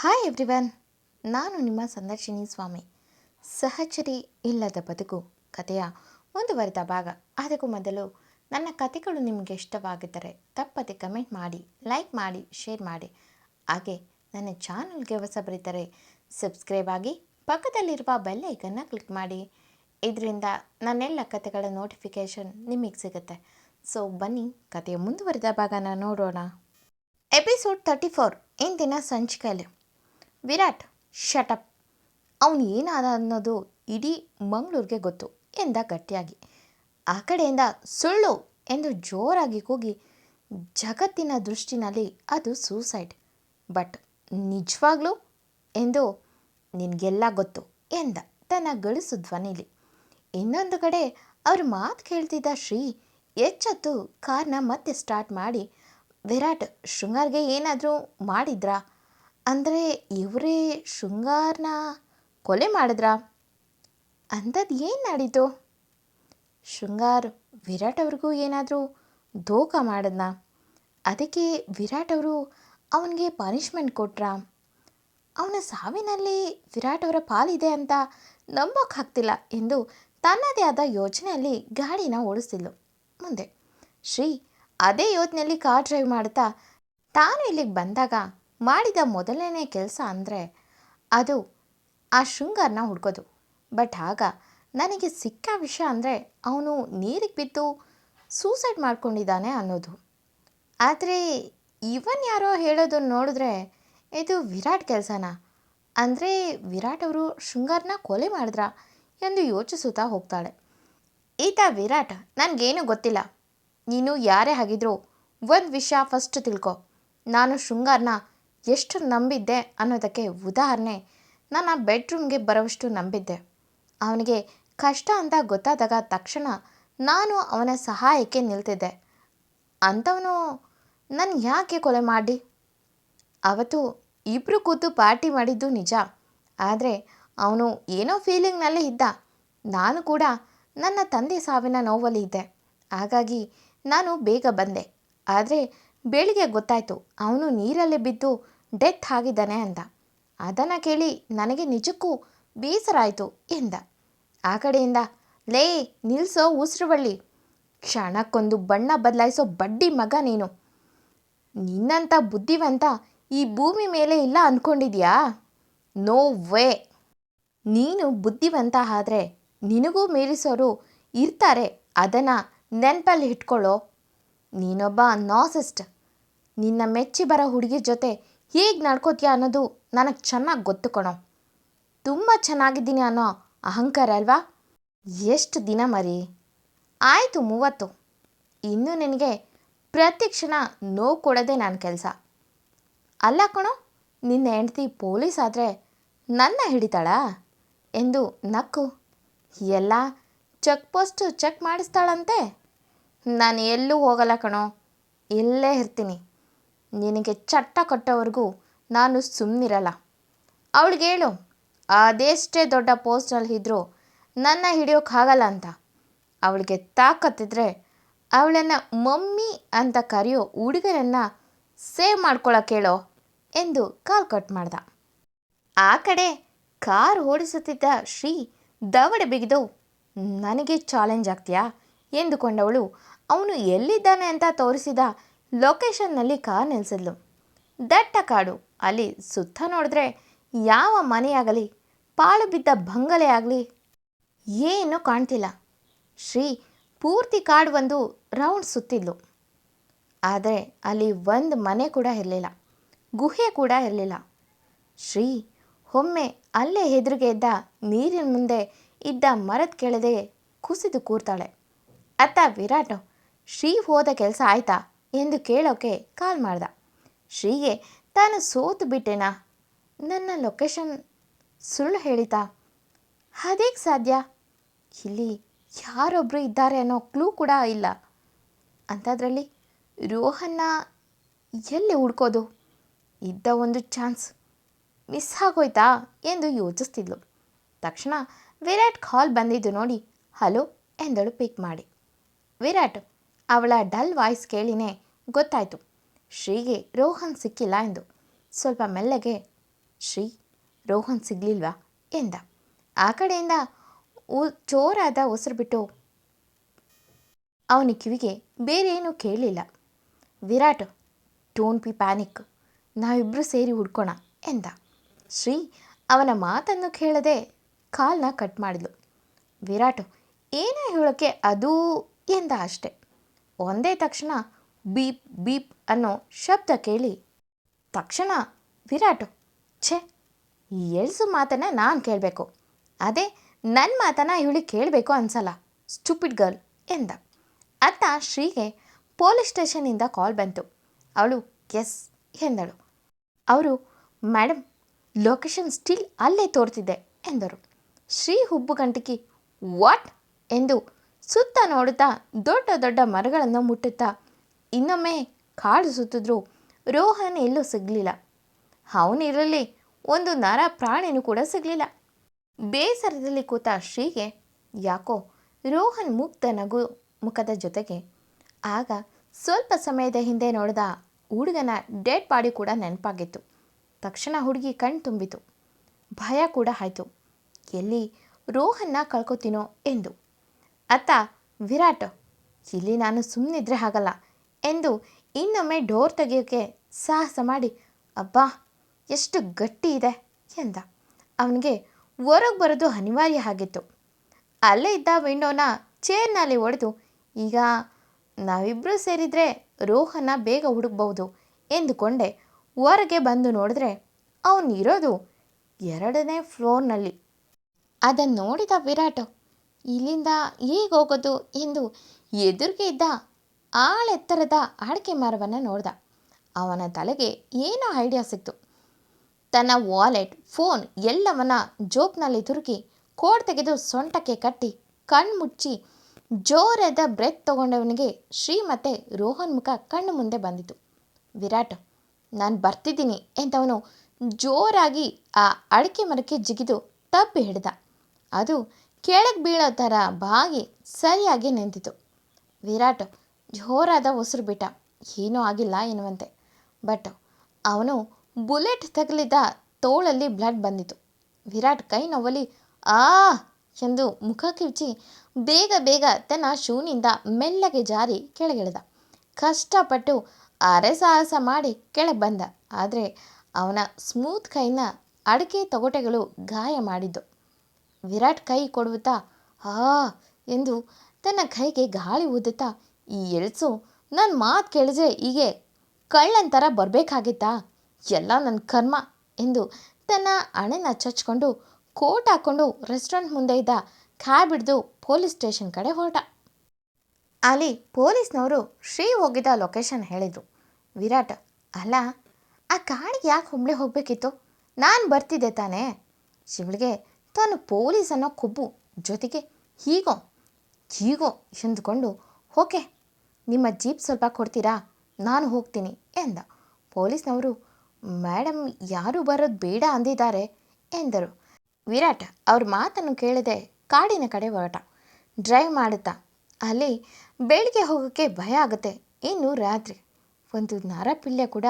Hi everyone ನಾನು ನಿಮ್ಮ ಸಂದರ್ಶಿನಿ ಸ್ವಾಮಿ. ಸಹಚರಿ ಇಲ್ಲದ ಬದುಕು ಕಥೆಯ ಮುಂದುವರೆದ ಭಾಗ. ಅದಕ್ಕೂ ಮೊದಲು ನನ್ನ ಕಥೆಗಳು ನಿಮಗೆ ಇಷ್ಟವಾಗಿದ್ದರೆ ತಪ್ಪದೆ ಕಮೆಂಟ್ ಮಾಡಿ, ಲೈಕ್ ಮಾಡಿ, ಶೇರ್ ಮಾಡಿ. ಹಾಗೆ ನನ್ನ ಚಾನಲ್ಗೆ ಹೊಸಬರಿದ್ದರೆ ಸಬ್ಸ್ಕ್ರೈಬ್ ಆಗಿ ಪಕ್ಕದಲ್ಲಿರುವ ಬೆಲ್ ಐಕನ್ನ ಕ್ಲಿಕ್ ಮಾಡಿ. ಇದರಿಂದ ನನ್ನೆಲ್ಲ ಕಥೆಗಳ ನೋಟಿಫಿಕೇಷನ್ ನಿಮಗೆ ಸಿಗುತ್ತೆ. ಸೊ ಬನ್ನಿ ಕಥೆಯ ಮುಂದುವರೆದ ಭಾಗನ ನೋಡೋಣ. ಎಪಿಸೋಡ್ ತರ್ಟಿ ಫೋರ್ ಇಂದಿನ ಸಂಚಿಕೆಯಲ್ಲಿ. ವಿರಾಟ್ ಶಟಪ್ ಅವನು ಏನಾದ ಅನ್ನೋದು ಇಡೀ ಮಂಗಳೂರಿಗೆ ಗೊತ್ತು ಎಂದ ಗಟ್ಟಿಯಾಗಿ. ಆ ಕಡೆಯಿಂದ ಸುಳ್ಳು ಎಂದು ಜೋರಾಗಿ ಕೂಗಿ ಜಗತ್ತಿನ ದೃಷ್ಟಿನಲ್ಲಿ ಅದು ಸೂಸೈಡ್. ಬಟ್ ನಿಜವಾಗ್ಲೂ ಎಂದು ನಿನಗೆಲ್ಲ ಗೊತ್ತು ಎಂದ ತನ್ನ ಗಳಿಸು ಧ್ವನಿಲಿ. ಇನ್ನೊಂದು ಕಡೆ ಅವ್ರ ಮಾತು ಕೇಳ್ತಿದ್ದ ಶ್ರೀ ಹೆಚ್ಚತ್ತು ಕಾರ್ನ ಮತ್ತೆ ಸ್ಟಾರ್ಟ್ ಮಾಡಿ, ವಿರಾಟ್, ಶೃಂಗಾರ್ಗೆ ಏನಾದರೂ ಮಾಡಿದ್ರಾ? ಅಂದರೆ ಇವರೇ ಶೃಂಗಾರನ ಕೊಲೆ ಮಾಡಿದ್ರಾ? ಅಂಥದ್ದು ಏನು ನಡೀತು? ಶೃಂಗಾರ್ ವಿರಾಟ್ ಅವ್ರಿಗೂ ಏನಾದರೂ ದೋಖ ಮಾಡಿದ್ನ? ಅದಕ್ಕೆ ವಿರಾಟ್ ಅವರು ಅವನಿಗೆ ಪನಿಷ್ಮೆಂಟ್ ಕೊಟ್ರಾ? ಅವನ ಸಾವಿನಲ್ಲಿ ವಿರಾಟ್ ಅವರ ಪಾಲಿದೆ ಅಂತ ನಂಬೋಕ್ಕಾಗ್ತಿಲ್ಲ ಎಂದು ತನ್ನದೇ ಆದ ಯೋಚನೆಯಲ್ಲಿ ಗಾಡಿನ ಓಡಿಸ್ತಿದ್ಲು. ಮುಂದೆ ಶ್ರೀ ಅದೇ ಯೋಜನೆಯಲ್ಲಿ ಕಾರ್ ಡ್ರೈವ್ ಮಾಡ್ತಾ ತಾನು ಇಲ್ಲಿಗೆ ಬಂದಾಗ ಮಾಡಿದ ಮೊದಲನೇ ಕೆಲಸ ಅಂದರೆ ಅದು ಆ ಶೃಂಗಾರನ ಹುಡ್ಕೋದು. ಬಟ್ ಆಗ ನನಗೆ ಸಿಕ್ಕ ವಿಷಯ ಅಂದರೆ ಅವನು ನೀರಿಗೆ ಬಿದ್ದು ಸೂಸೈಡ್ ಮಾಡ್ಕೊಂಡಿದ್ದಾನೆ ಅನ್ನೋದು. ಆದರೆ ಇವನ್ ಯಾರೋ ಹೇಳೋದನ್ನು ನೋಡಿದ್ರೆ ಇದು ವಿರಾಟ್ ಕೆಲಸನಾ. ಅಂದರೆ ವಿರಾಟ್ ಅವರು ಶೃಂಗಾರನ ಕೊಲೆ ಮಾಡಿದ್ರಾ ಎಂದು ಯೋಚಿಸುತ್ತಾ ಹೋಗ್ತಾಳೆ. ಈತ ವಿರಾಟ್, ನನಗೇನು ಗೊತ್ತಿಲ್ಲ. ನೀನು ಯಾರೇ ಆಗಿದ್ರು ಒಂದು ವಿಷಯ ಫಸ್ಟ್ ತಿಳ್ಕೊ. ನಾನು ಶೃಂಗಾರನ ಎಷ್ಟು ನಂಬಿದ್ದೆ ಅನ್ನೋದಕ್ಕೆ ಉದಾಹರಣೆ ನನ್ನ ಬೆಡ್ರೂಮ್ಗೆ ಬರೋವಷ್ಟು ನಂಬಿದ್ದೆ. ಅವನಿಗೆ ಕಷ್ಟ ಅಂತ ಗೊತ್ತಾದಾಗ ತಕ್ಷಣ ನಾನು ಅವನ ಸಹಾಯಕ್ಕೆ ನಿಲ್ತಿದ್ದೆ. ಅಂಥವನು ನಾನು ಯಾಕೆ ಕೊಲೆ ಮಾಡಿ ಅವತ್ತು ಇಬ್ಬರು ಕೂತು ಪಾರ್ಟಿ ಮಾಡಿದ್ದು ನಿಜ. ಆದರೆ ಅವನು ಏನೋ ಫೀಲಿಂಗ್ನಲ್ಲೇ ಇದ್ದ. ನಾನು ಕೂಡ ನನ್ನ ತಂದೆ ಸಾವಿನ ನೋವಲ್ಲಿ ಇದ್ದೆ. ಹಾಗಾಗಿ ನಾನು ಬೇಗ ಬಂದೆ. ಆದರೆ ಬೆಳಿಗ್ಗೆ ಗೊತ್ತಾಯಿತು, ಅವನು ನೀರಲ್ಲಿ ಬಿದ್ದು ಡೆತ್ ಆಗಿದ್ದಾನೆ ಅಂತ ಅದನ್ನು ಕೇಳಿ ನನಗೆ ನಿಜಕ್ಕೂ ಬೇಸರ ಆಯಿತು ಎಂದ. ಆ ಕಡೆಯಿಂದ, ಲೇ ನಿಲ್ಲಿಸೋ ಉಸಿರು ಬಳ್ಳಿ ಕ್ಷಣಕ್ಕೊಂದು ಬಣ್ಣ ಬದಲಾಯಿಸೋ ಬಡ್ಡಿ ಮಗ ನೀನು. ನಿನ್ನಂಥ ಬುದ್ಧಿವಂತ ಈ ಭೂಮಿ ಮೇಲೆ ಇಲ್ಲ ಅಂದ್ಕೊಂಡಿದ್ಯಾ ನೋ ವೇ. ನೀನು ಬುದ್ಧಿವಂತ ಆದರೆ ನಿನಗೂ ಮೀರಿಸೋರು ಇರ್ತಾರೆ, ಅದನ್ನು ನೆನಪಲ್ಲಿ ಇಟ್ಕೊಳ್ಳೋ. ನೀನೊಬ್ಬ ನಾಸಿಸ್ಟ್. ನಿನ್ನ ಮೆಚ್ಚಿ ಬರೋ ಹುಡುಗಿ ಜೊತೆ ಹೇಗೆ ನಡ್ಕೋತೀಯ ಅನ್ನೋದು ನನಗೆ ಚೆನ್ನಾಗಿ ಗೊತ್ತು ಕಣೋ. ತುಂಬ ಚೆನ್ನಾಗಿದ್ದೀನಿ ಅನ್ನೋ ಅಹಂಕಾರ ಅಲ್ವಾ? ಎಷ್ಟು ದಿನ ಮರಿ? ಆಯಿತು ಮೂವತ್ತು. ಇನ್ನು ನಿನಗೆ ಪ್ರತಿ ಕ್ಷಣ ನೋವು ಕೊಡೋದೇ ನನ್ನ ಕೆಲಸ. ಅಲ್ಲ ಕಣೋ, ನಿನ್ನ ಹೆಂಡತಿ ಪೊಲೀಸ್ ಆದರೆ ನನ್ನ ಹಿಡಿತಾಳಾ? ಎಂದು ನಕ್ಕು. ಎಲ್ಲ ಚೆಕ್ ಪೋಸ್ಟು ಚೆಕ್ ಮಾಡಿಸ್ತಾಳಂತೆ. ನಾನು ಎಲ್ಲೂ ಹೋಗಲ್ಲ ಕಣೋ. ಇಲ್ಲೇ ಇರ್ತೀನಿ. ನಿನಗೆ ಚಟ್ಟ ಕಟ್ಟೋವರೆಗೂ ನಾನು ಸುಮ್ಮನಿರಲ್ಲ ಅವಳಿಗೆ ಹೇಳು ಅದೆಷ್ಟೇ ದೊಡ್ಡ ಪೋಸ್ಟಲ್ಲಿ ಇದ್ದರೂ ನನ್ನ ಹಿಡಿಯೋಕ್ಕಾಗಲ್ಲ ಅಂತ. ಅವಳಿಗೆ ತಾಕತ್ತಿದ್ರೆ ಅವಳನ್ನು ಮಮ್ಮಿ ಅಂತ ಕರೆಯೋ ಹುಡುಗರನ್ನು ಸೇವ್ ಮಾಡ್ಕೊಳಕ್ಕೆ ಹೇಳೋ ಎಂದು ಕಾಲ್ ಕಟ್ ಮಾಡ್ದ. ಆ ಕಡೆ ಕಾರ್ ಓಡಿಸುತ್ತಿದ್ದ ಶ್ರೀ ದವಡೆ ಬಿಗಿದು, ನನಗೆ ಚಾಲೆಂಜ್ ಆಗ್ತೀಯಾ? ಎಂದುಕೊಂಡವಳು ಅವನು ಎಲ್ಲಿದ್ದಾನೆ ಅಂತ ತೋರಿಸಿದ ಲೊಕೇಶನ್ನಲ್ಲಿ ಕಾರ್ ನಿಲ್ಲಿಸಿದ್ಲು ದಟ್ಟ ಕಾಡು. ಅಲ್ಲಿ ಸುತ್ತ ನೋಡಿದ್ರೆ ಯಾವ ಮನೆಯಾಗಲಿ, ಪಾಳು ಬಿದ್ದ ಬಂಗಲೆ ಆಗಲಿ ಏನೂ ಕಾಣ್ತಿಲ್ಲ. ಶ್ರೀ ಪೂರ್ತಿ ಕಾಡು ಒಂದು ರೌಂಡ್ ಸುತ್ತಿದ್ಲು. ಆದರೆ ಅಲ್ಲಿ ಒಂದು ಮನೆ ಕೂಡ ಇರಲಿಲ್ಲ. ಗುಹೆ ಕೂಡ ಇರಲಿಲ್ಲ. ಶ್ರೀ ಒಮ್ಮೆ ಅಲ್ಲೇ ಹೆದರಿಗೆ ಇದ್ದ ನೀರಿನ ಮುಂದೆ ಇದ್ದ ಮರದ ಕೆಳದೆ ಕುಸಿದು ಕೂರ್ತಾಳೆ. ಅತ್ತ ವಿರಾಟ್ ಶ್ರೀ ಹೋದ ಕೆಲಸ ಆಯ್ತಾ ಎಂದು ಕೇಳೋಕೆ ಕಾಲ್ ಮಾಡ್ದ. ಶ್ರೀಗೆ, ತಾನು ಸೋತು ಬಿಟ್ಟೆನಾ? ನನ್ನ ಲೊಕೇಶನ್ ಸುಳ್ಳು ಹೇಳಿತಾ? ಅದೇಗೆ ಸಾಧ್ಯ? ಇಲ್ಲಿ ಯಾರೊಬ್ಬರು ಇದ್ದಾರೆ ಅನ್ನೋ ಕ್ಲೂ ಕೂಡ ಇಲ್ಲ. ಅಂಥದ್ರಲ್ಲಿ ರೋಹನ್ನ ಎಲ್ಲಿ ಹುಡ್ಕೋದು? ಇದ್ದ ಒಂದು ಚಾನ್ಸ್ ಮಿಸ್ ಆಗೋಯ್ತಾ? ಎಂದು ಯೋಚಿಸ್ತಿದ್ಲು. ತಕ್ಷಣ ವಿರಾಟ್ ಕಾಲ್ ಬಂದಿದ್ದು ನೋಡಿ ಹಲೋ ಎಂದಳು ಪಿಕ್ ಮಾಡಿ. ವಿರಾಟ್ ಅವಳ ಡಲ್ ವಾಯ್ಸ್ ಕೇಳಿನೇ ಗೊತ್ತಾಯಿತು. ಶ್ರೀಗೆ ರೋಹನ್ ಸಿಕ್ಕಿಲ್ಲ ಎಂದು. ಸ್ವಲ್ಪ ಮೆಲ್ಲಗೆ, ಶ್ರೀ, ರೋಹನ್ ಸಿಗ್ಲಿಲ್ವಾ? ಎಂದ. ಆ ಕಡೆಯಿಂದ ಉ ಚೋರಾದ ಉಸಿರು ಬಿಟ್ಟು, ಅವನ ಕಿವಿಗೆ ಬೇರೆ ಏನೂ ಕೇಳಲಿಲ್ಲ ವಿರಾಟ್, ಡೋಂಟ್ ಬಿ ಪ್ಯಾನಿಕ್. ನಾವಿಬ್ಬರು ಸೇರಿ ಹುಡ್ಕೋಣ, ಎಂದ. ಶ್ರೀ ಅವನ ಮಾತನ್ನು ಕೇಳದೆ ಕಾಲ್ನ ಕಟ್ ಮಾಡಿದ್ಲು. ವಿರಾಟ್, ಏನೇ ಹೇಳೋಕ್ಕೆ ಅದು? ಎಂದ ಅಷ್ಟೆ. ಒಂದೇ ತಕ್ಷಣ ಬೀಪ್ ಬೀಪ್ ಅನ್ನೋ ಶಬ್ದ ಕೇಳಿ ತಕ್ಷಣ ವಿರಾಟ್, ಛೆ ಎಳ್ಸು ಮಾತನ್ನು ನಾನು ಕೇಳಬೇಕು. ಅದೇ ನನ್ನ ಮಾತನ್ನು ಇವಳಿಗೆ ಕೇಳಬೇಕು ಅನ್ಸಲ್ಲ, ಸ್ಟುಪಿಡ್ ಗರ್ಲ್ ಎಂದ. ಅತ್ತ ಶ್ರೀಗೆ ಪೊಲೀಸ್ ಸ್ಟೇಷನಿಂದ ಕಾಲ್ ಬಂತು. ಅವಳು, ಎಸ್ ಎಂದಳು. ಅವರು ಮೇಡಮ್ ಲೊಕೇಶನ್ ಸ್ಟಿಲ್ ಅಲ್ಲೇ ತೋರ್ತಿದೆ ಎಂದರು. ಶ್ರೀ ಹುಬ್ಬುಗಂಟಿಕಿ, ವಾಟ್? ಎಂದು ಸುತ್ತ ನೋಡುತ್ತಾ ದೊಡ್ಡ ದೊಡ್ಡ ಮರಗಳನ್ನು ಮುಟ್ಟುತ್ತಾ ಇನ್ನೊಮ್ಮೆ ಕಾಡು ಸುತ್ತಿದ್ರು ರೋಹನ್ ಎಲ್ಲೂ ಸಿಗಲಿಲ್ಲ. ಅವನಿರಲಿ ಒಂದು ನರ ಪ್ರಾಣಿನೂ ಕೂಡ ಸಿಗಲಿಲ್ಲ. ಬೇಸರದಲ್ಲಿ ಕೂತ ಶ್ರೀಗೆ, ಯಾಕೋ, ರೋಹನ್ ಮುಕ್ತ ನಗು ಮುಖದ ಜೊತೆಗೆ. ಆಗ ಸ್ವಲ್ಪ ಸಮಯದ ಹಿಂದೆ ನೋಡಿದ ಹುಡುಗನ ಡೆಡ್ ಬಾಡಿ ಕೂಡ ನೆನಪಾಗಿತ್ತು. ತಕ್ಷಣ ಹುಡುಗಿ ಕಣ್ ತುಂಬಿತು. ಭಯ ಕೂಡ ಆಯಿತು. ಎಲ್ಲಿ ರೋಹನ್ನ ಕಳ್ಕೊತೀನೋ ಎಂದು. ಅತ್ತ, ವಿರಾಟ್, ಇಲ್ಲಿ ನಾನು ಸುಮ್ಮನಿದ್ರೆ ಆಗಲ್ಲ ಎಂದು ಇನ್ನೊಮ್ಮೆ ಡೋರ್ ತೆಗೆಯೋಕ್ಕೆ ಸಾಹಸ ಮಾಡಿ, ಅಬ್ಬಾ, ಎಷ್ಟು ಗಟ್ಟಿ ಇದೆ ಎಂದ. ಅವನಿಗೆ ಹೊರಗೆ ಬರೋದು ಅನಿವಾರ್ಯ ಆಗಿತ್ತು. ಅಲ್ಲೇ ಇದ್ದ ವಿಂಡೋನ ಚೇರ್ನಲ್ಲಿ ಒಡೆದು, ಈಗ ನಾವಿಬ್ಬರು ಸೇರಿದರೆ ರೋಹನ ಬೇಗ ಹುಡುಕ್ಬಹುದು ಎಂದುಕೊಂಡೆ. ಹೊರಗೆ ಬಂದು ನೋಡಿದ್ರೆ ಅವನಿರೋದು ಎರಡನೇ ಫ್ಲೋರ್ನಲ್ಲಿ. ಅದನ್ನು ನೋಡಿದ ವಿರಾಟ್ ಇಲ್ಲಿಂದ ಹೇಗೆ ಹೋಗೋದು ಎಂದು ಎದುರಿಗೆ ಇದ್ದ ಆಳೆತ್ತರದ ಅಡಿಕೆ ಮರವನ್ನು ನೋಡ್ದ. ಅವನ ತಲೆಗೆ ಏನೋ ಐಡಿಯಾ ಸಿಕ್ತು. ತನ್ನ ವಾಲೆಟ್ ಫೋನ್ ಎಲ್ಲವನ್ನ ಜೋಬ್ನಲ್ಲಿ ತುರುಕಿ ಕೋಡ್ ತೆಗೆದು ಸೊಂಟಕ್ಕೆ ಕಟ್ಟಿ ಕಣ್ಮುಚ್ಚಿ ಜೋರಾದ ಬ್ರೆತ್ ತಗೊಂಡವನಿಗೆ ಶ್ರೀಮತೆ ರೋಹನ್ ಮುಖ ಕಣ್ಣು ಮುಂದೆ ಬಂದಿತು. ವಿರಾಟ್, ನಾನು ಬರ್ತಿದ್ದೀನಿ ಎಂತವನು ಜೋರಾಗಿ ಆ ಅಡಿಕೆ ಮರಕ್ಕೆ ಜಿಗಿದು ತಪ್ಪಿ ಹಿಡಿದ. ಅದು ಕೆಳಗೆ ಬೀಳೋ ಥರ ಬಾಗಿ ಸರಿಯಾಗಿ ನಿಂತಿತು. ವಿರಾಟ್ ಜೋರಾದ ಉಸಿರು ಬಿಟ್ಟ. ಏನೂ ಆಗಿಲ್ಲ ಎನ್ನುವಂತೆ. ಬಟ್ ಅವನು ಬುಲೆಟ್ ತಗಲಿದ ತೋಳಲ್ಲಿ ಬ್ಲಡ್ ಬಂದಿತು ವಿರಾಟ್ ಕೈ ನೋವಲ್ಲಿ ಆ ಎಂದು ಮುಖ ಕಿವುಚಿ ಬೇಗ ಬೇಗ ತನ್ನ ಶೂನಿಂದ ಮೆಲ್ಲಗೆ ಜಾರಿ ಕೆಳಗಿಳಿದ. ಕಷ್ಟಪಟ್ಟು ಅರೆ ಸಾಹಸ ಮಾಡಿ ಕೆಳಗೆ ಬಂದ. ಆದರೆ ಅವನ ಸ್ಮೂತ್ ಕೈನ ಅಡಿಕೆ ತೊಗಟೆಗಳು ಗಾಯ ಮಾಡಿದ್ದು. ವಿರಾಟ್ ಕೈ ಕೊಡುತ್ತಾ ಆ ಎಂದು ತನ್ನ ಕೈಗೆ ಗಾಳಿ ಊದುತ್ತಾ, ಈ ಎಳ್ಸು ನನ್ನ ಮಾತು ಕೇಳಿದ್ರೆ ಹೀಗೆ ಕಳ್ಳನ ಥರ ಬರಬೇಕಾಗಿತ್ತಾ? ಎಲ್ಲ ನನ್ನ ಕರ್ಮ ಎಂದು ತನ್ನ ಹಣೆನ ಚಚ್ಕೊಂಡು ಕೋಟ್ ಹಾಕ್ಕೊಂಡು ರೆಸ್ಟೋರೆಂಟ್ ಮುಂದೆ ಇದ್ದ ಕ್ಯಾಬ್ ಹಿಡಿದು ಪೊಲೀಸ್ ಸ್ಟೇಷನ್ ಕಡೆ ಹೊರಟ. ಅಲ್ಲಿ ಪೊಲೀಸ್ನವರು ಶ್ರೀ ಹೋಗಿದ್ದ ಲೊಕೇಶನ್ ಹೇಳಿದರು. ವಿರಾಟ್, ಅಲ್ಲ, ಆ ಕಾಡಿಗೆ ಯಾಕೆ ಹುಬ್ಳಿ ಹೋಗಬೇಕಿತ್ತು? ನಾನು ಬರ್ತಿದ್ದೆ ತಾನೇ. ಶಿವಳಿಗೆ ತಾನು ಪೊಲೀಸ್ ಅನ್ನೋ ಕೊಬ್ಬು ಜೊತೆಗೆ ಹೀಗೋ ಹೀಗೋ ಎಂದುಕೊಂಡು ಓಕೆ, ನಿಮ್ಮ ಜೀಪ್ ಸ್ವಲ್ಪ ಕೊಡ್ತೀರಾ? ನಾನು ಹೋಗ್ತೀನಿ ಎಂದ. ಪೊಲೀಸ್ನವರು ಮೇಡಮ್ ಯಾರು ಬರೋದು ಬೇಡ ಅಂದಿದ್ದಾರೆ ಎಂದರು. ವಿರಾಟ್ ಅವ್ರ ಮಾತನ್ನು ಕೇಳದೆ ಕಾಡಿನ ಕಡೆ ಹೊರಟ. ಡ್ರೈವ್ ಮಾಡುತ್ತಾ, ಅಲ್ಲಿ ಬೆಳಿಗ್ಗೆ ಹೋಗೋಕ್ಕೆ ಭಯ ಆಗುತ್ತೆ, ಇನ್ನು ರಾತ್ರಿ. ಒಂದು ನರಪಿಳ್ಯ ಕೂಡ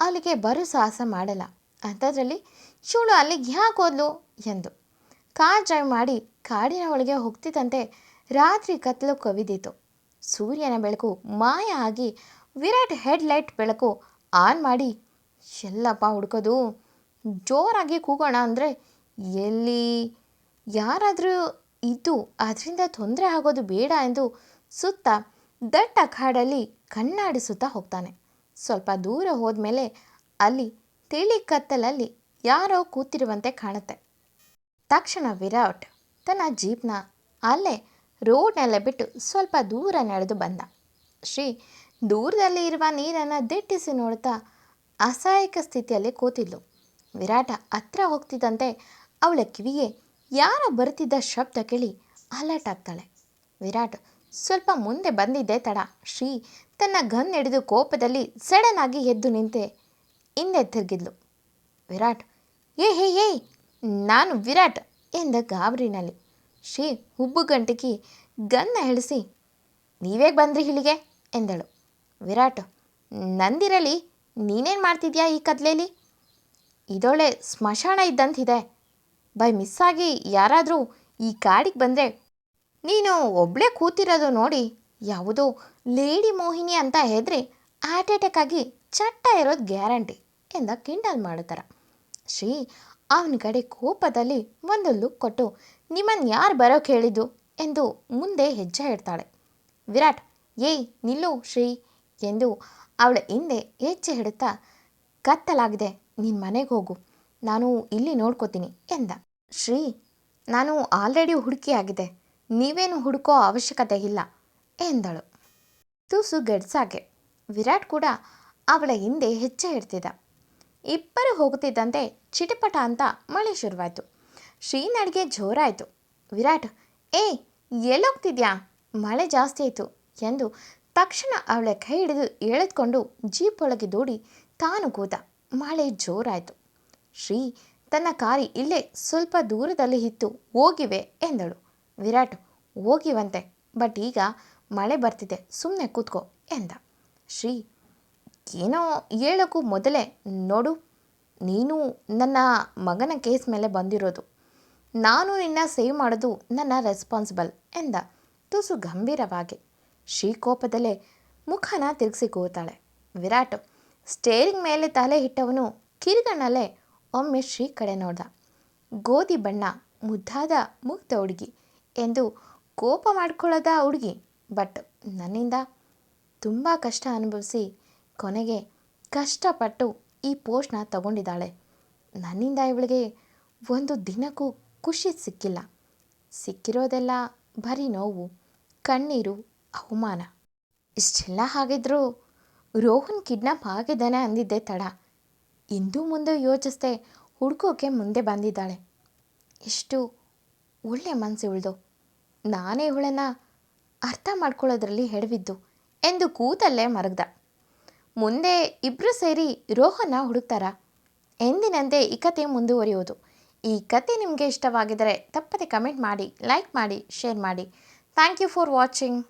ಅಲ್ಲಿಗೆ ಬರೋ ಸಾಹಸ ಮಾಡಲ್ಲ. ಅಂಥದ್ರಲ್ಲಿ, ಶೂಳು ಅಲ್ಲಿಗೆ ಯಾಕೆ ಹೋದ್ಲು? ಎಂದು ಕಾರ್ ಡ್ರೈವ್ ಮಾಡಿ ಕಾಡಿನ ಒಳಗೆ ಹೋಗ್ತಿದ್ದಂತೆ ರಾತ್ರಿ ಕತ್ತಲು ಕವಿದಿತು ಸೂರ್ಯನ ಬೆಳಕು ಮಾಯ ಆಗಿ ವಿರಾಟ್ ಹೆಡ್ಲೈಟ್ ಬೆಳಕು ಆನ್ ಮಾಡಿ, ಎಲ್ಲಪ್ಪ ಹುಡ್ಕೋದು, ಜೋರಾಗಿ ಕೂಗೋಣ ಅಂದರೆ ಎಲ್ಲಿ? ಯಾರಾದರೂ ಇದ್ದು ಅದರಿಂದ ತೊಂದರೆ ಆಗೋದು ಬೇಡ ಎಂದು ಸುತ್ತ ದಟ್ಟ ಕಾಡಲ್ಲಿ ಕಣ್ಣಾಡಿಸುತ್ತಾ ಹೋಗ್ತಾನೆ. ಸ್ವಲ್ಪ ದೂರ ಹೋದ ಮೇಲೆ ಅಲ್ಲಿ ತಿಳಿ ಕತ್ತಲಲ್ಲಿ ಯಾರೋ ಕೂತಿರುವಂತೆ ಕಾಣುತ್ತೆ. ತಕ್ಷಣ ವಿರಾಟ್ ತನ್ನ ಜೀಪ್ನ ಅಲ್ಲೇ ರೋಡ್ನೆಲ್ಲ ಬಿಟ್ಟು ಸ್ವಲ್ಪ ದೂರ ನಡೆದು ಬಂದ. ಶ್ರೀ ದೂರದಲ್ಲಿ ಇರುವ ನೀರನ್ನು ದಿಟ್ಟಿಸಿ ನೋಡ್ತಾ ಅಸಹಾಯಕ ಸ್ಥಿತಿಯಲ್ಲಿ ಕೂತಿದ್ಲು. ವಿರಾಟ ಹತ್ರ ಹೋಗ್ತಿದ್ದಂತೆ ಅವಳ ಕಿವಿಗೆ ಯಾರ ಬರುತ್ತಿದ್ದ ಶಬ್ದ ಕೇಳಿ ಅಲರ್ಟ್ ಆಗ್ತಾಳೆ. ವಿರಾಟ್ ಸ್ವಲ್ಪ ಮುಂದೆ ಬಂದಿದ್ದೆ ತಡ. ಶ್ರೀ ತನ್ನ ಗನ್ ಹಿಡಿದು ಕೋಪದಲ್ಲಿ ಸಡನ್ ಆಗಿ ಎದ್ದು ನಿಂತೆ ಹಿಂದೆ ತಿರುಗಿದ್ಲು. ವಿರಾಟ್ ಏ ಹೇ ಏಯ್ ನಾನು ವಿರಾಟ್ ಎಂದ ಗಾಬರಿನಲ್ಲಿ. ಶ್ರೀ ಹುಬ್ಬುಗಂಟಿಕಿ ಗನ್ನ ಇಳಿಸಿ ನೀವೇ ಬಂದ್ರಿ ಇಲ್ಲಿಗೆ? ಎಂದಳು. ವಿರಾಟ್, ನಂದಿರಲಿ, ನೀನೇನು ಮಾಡ್ತಿದ್ಯಾ ಈ ಕತ್ಲೇಲಿ ಇದೊಳೆ ಸ್ಮಶಾನ ಇದ್ದಂತಿದೆ. ಬೈ ಮಿಸ್ಸಾಗಿ ಯಾರಾದರೂ ಈ ಕಾಡಿಗೆ ಬಂದರೆ ನೀನು ಒಬ್ಬಳೇ ಕೂತಿರೋದು ನೋಡಿ, ಯಾವುದೋ ಲೇಡಿ ಮೋಹಿನಿ ಅಂತ ಹೆದ್ರಿ ಹಾರ್ಟ್ ಅಟ್ಯಾಕ್ ಆಗಿ ಚಟ್ಟ ಇರೋದು ಗ್ಯಾರಂಟಿ ಎಂದ ಕಿಂಡಲ್ ಮಾಡುತ್ತಾರೆ. ಶ್ರೀ ಅವನ ಕಡೆ ಕೋಪದಲ್ಲಿ ಒಂದು ಲುಕ್ ಕೊಟ್ಟು ನಿಮ್ಮನ್ನು ಯಾರು ಬರೋ ಹೇಳಿದ್ದು ಎಂದು ಮುಂದೆ ಹೆಜ್ಜೆ ಇಡ್ತಾಳೆ. ವಿರಾಟ್, ಏಯ್, ನಿಲ್ಲು ಶ್ರೀ ಎಂದು ಅವಳ ಹಿಂದೆ ಹೆಜ್ಜೆ ಹಿಡುತ್ತಾ ಕತ್ತಲಾಗಿದೆ ನಿನ್ನ ಮನೆಗೆ ಹೋಗು. ನಾನು ಇಲ್ಲಿ ನೋಡ್ಕೋತೀನಿ ಎಂದ. ಶ್ರೀ, ನಾನು ಆಲ್ರೆಡಿ ಹುಡುಕಿಯಾಗಿದೆ. ನೀವೇನು ಹುಡುಕೋ ಅವಶ್ಯಕತೆ ಇಲ್ಲ ಎಂದಳು. ತುಸು ಗಡ್ಸಾಗೆ. ವಿರಾಟ್ ಕೂಡ ಅವಳ ಹಿಂದೆ ಹೆಜ್ಜೆ ಇಡ್ತಿದ್ದ. ಇಬ್ಬರು ಹೋಗುತ್ತಿದ್ದಂತೆ ಚಿಟಪಟ ಅಂತ ಮಳೆ ಶುರುವಾಯಿತು. ಶ್ರೀನಡಿಗೆ ಜೋರಾಯಿತು. ವಿರಾಟ್, ಏ, ಎಲ್ಲೋಗ್ತಿದ್ಯಾ? ಮಳೆ ಜಾಸ್ತಿ ಆಯಿತು ಎಂದು ತಕ್ಷಣ ಅವಳ ಕೈ ಹಿಡಿದು ಎಳೆದುಕೊಂಡು ಜೀಪ್ ಒಳಗೆ ದೂಡಿ ತಾನು ಕೂತ ಮಳೆ ಜೋರಾಯಿತು. ಶ್ರೀ, ತನ್ನ ಕಾರಿ ಇಲ್ಲೇ ಸ್ವಲ್ಪ ದೂರದಲ್ಲಿ ಇತ್ತು, ಹೋಗಿವೆ ಎಂದಳು. ವಿರಾಟ್, ಹೋಗಿವಂತೆ, ಬಟ್ ಈಗ ಮಳೆ ಬರ್ತಿದೆ ಸುಮ್ಮನೆ ಕೂತ್ಕೋ ಎಂದ. ಶ್ರೀ ಏನೋ ಹೇಳೋಕ್ಕೂ ಮೊದಲೇ, ನೋಡು, ನೀನು ನನ್ನ ಮಗನ ಕೇಸ್ ಮೇಲೆ ಬಂದಿರೋದು. ನಾನು ನಿನ್ನ ಸೇವ್ ಮಾಡೋದು ನನ್ನ ರೆಸ್ಪಾನ್ಸಿಬಲ್ ಎಂದ ತುಸು ಗಂಭೀರವಾಗಿ. ಶ್ರೀ ಕೋಪದಲ್ಲೇ ಮುಖನ ತಿರುಗಿಸಿ ಕೂತಾಳೆ. ವಿರಾಟ್ ಸ್ಟೇರಿಂಗ್ ಮೇಲೆ ತಲೆ ಇಟ್ಟವನು ಕಿರಿಗಣ್ಣಲ್ಲೇ ಒಮ್ಮೆ ಶ್ರೀ ಕಡೆ ನೋಡ್ದ. ಗೋಧಿ ಬಣ್ಣ, ಮುದ್ದಾದ ಮುಗ್ಧ ಹುಡುಗಿ ಎಂದು ಕೋಪ ಮಾಡ್ಕೊಳ್ಳೋದ ಹುಡುಗಿ. ಬಟ್ ನನ್ನಿಂದ ತುಂಬ ಕಷ್ಟ ಅನುಭವಿಸಿ ಕೊನೆಗೆ ಕಷ್ಟಪಟ್ಟು ಈ ಪೋಸ್ಟ್ನ ತಗೊಂಡಿದ್ದಾಳೆ. ನನ್ನಿಂದ ಇವಳಿಗೆ ಒಂದು ದಿನಕ್ಕೂ ಖುಷಿ ಸಿಕ್ಕಿಲ್ಲ. ಸಿಕ್ಕಿರೋದೆಲ್ಲ ಬರೀ ನೋವು, ಕಣ್ಣೀರು, ಅವಮಾನ. ಇಷ್ಟೆಲ್ಲ ಆಗಿದ್ರೂ ರೋಹನ್ ಕಿಡ್ನಾಪ್ ಆಗಿದ್ದಾನೆ ಅಂದಿದ್ದೆ ತಡ. ಇಂದು ಮುಂದೆ ಯೋಚಿಸ್ದೆ ಹುಡ್ಕೋಕೆ ಮುಂದೆ ಬಂದಿದ್ದಾಳೆ. ಎಷ್ಟು ಒಳ್ಳೆ ಮನಸ್ಸು ಇವಳ್ದು. ನಾನೇ ಇವಳನ್ನು ಅರ್ಥ ಮಾಡ್ಕೊಳ್ಳೋದ್ರಲ್ಲಿ ಹೆಡವಿದ್ದು ಎಂದು ಕೂತಲ್ಲೇ ಮರಗ್ದ. ಮುಂದೆ ಇಬ್ಬರು ಸೇರಿ ರೋಹನ ಹುಡುಕ್ತಾರ. ಎಂದಿನಂತೆ ಈ ಕತೆ ಮುಂದುವರಿಯೋದು. ಈ ಕತೆ ನಿಮಗೆ ಇಷ್ಟವಾಗಿದ್ದರೆ ತಪ್ಪದೆ ಕಮೆಂಟ್ ಮಾಡಿ, ಲೈಕ್ ಮಾಡಿ, ಶೇರ್ ಮಾಡಿ. Thank you for watching.